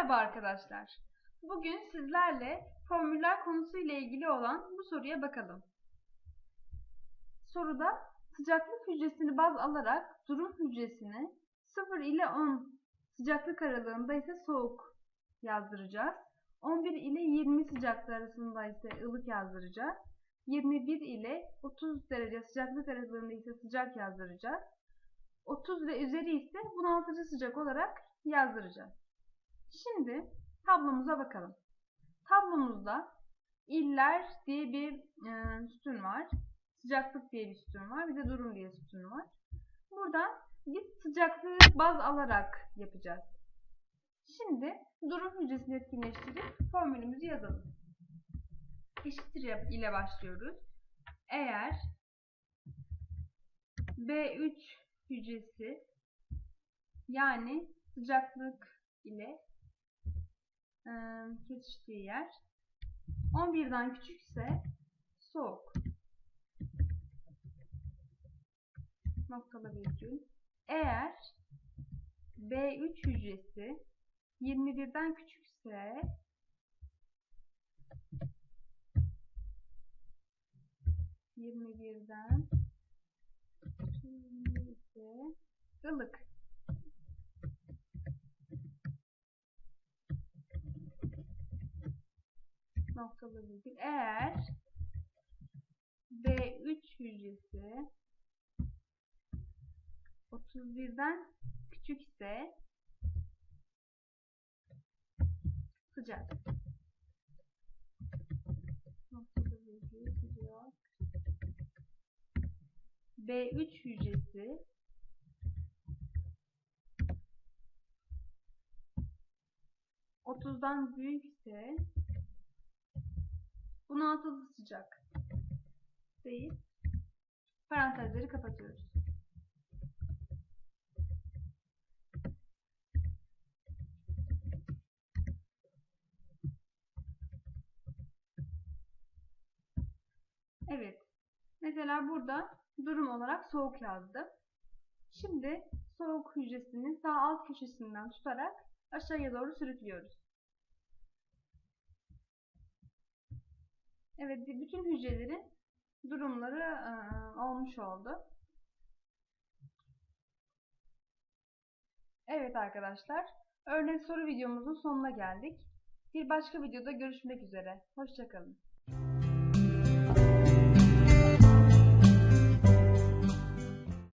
Merhaba arkadaşlar. Bugün sizlerle formüller konusu ile ilgili olan bu soruya bakalım. Soruda sıcaklık hücresini baz alarak durum hücresini 0 ile 10 sıcaklık aralığında ise soğuk yazdıracağız. 11 ile 20 sıcaklık arasında ise ılık yazdıracağız. 21 ile 30 derece sıcaklık aralığında ise sıcak yazdıracağız. 30 ve üzeri ise bunaltıcı sıcak olarak yazdıracağız. Şimdi tablomuza bakalım. Tablomuzda iller diye bir e, sütun var. Sıcaklık diye bir sütun var. Bir de durum diye sütun var. Buradan biz sıcaklığı baz alarak yapacağız. Şimdi durum hücresini etkinleştirip formülümüzü yazalım. Eşittir ile başlıyoruz. Eğer B3 hücresi yani sıcaklık ile kesiştiği yer 11'den küçükse soğuk. Noktalı virgül. Eğer B3 hücresi 21'den küçükse yirmi birden ılık. Noktalı virgül. Eğer B3 hücresi 31'den küçükse sıcak. Noktalı virgül sıcak. B3 hücresi otuzdan büyükse bunaltılı sıcak deyip parantezleri kapatıyoruz. Evet. Mesela burada durum olarak soğuk yazdım. Şimdi soğuk hücresinin sağ alt köşesinden tutarak aşağıya doğru sürüklüyoruz. Evet, bütün hücrelerin durumları e, olmuş oldu. Evet arkadaşlar, örnek soru videomuzun sonuna geldik. Bir başka videoda görüşmek üzere. Hoşçakalın.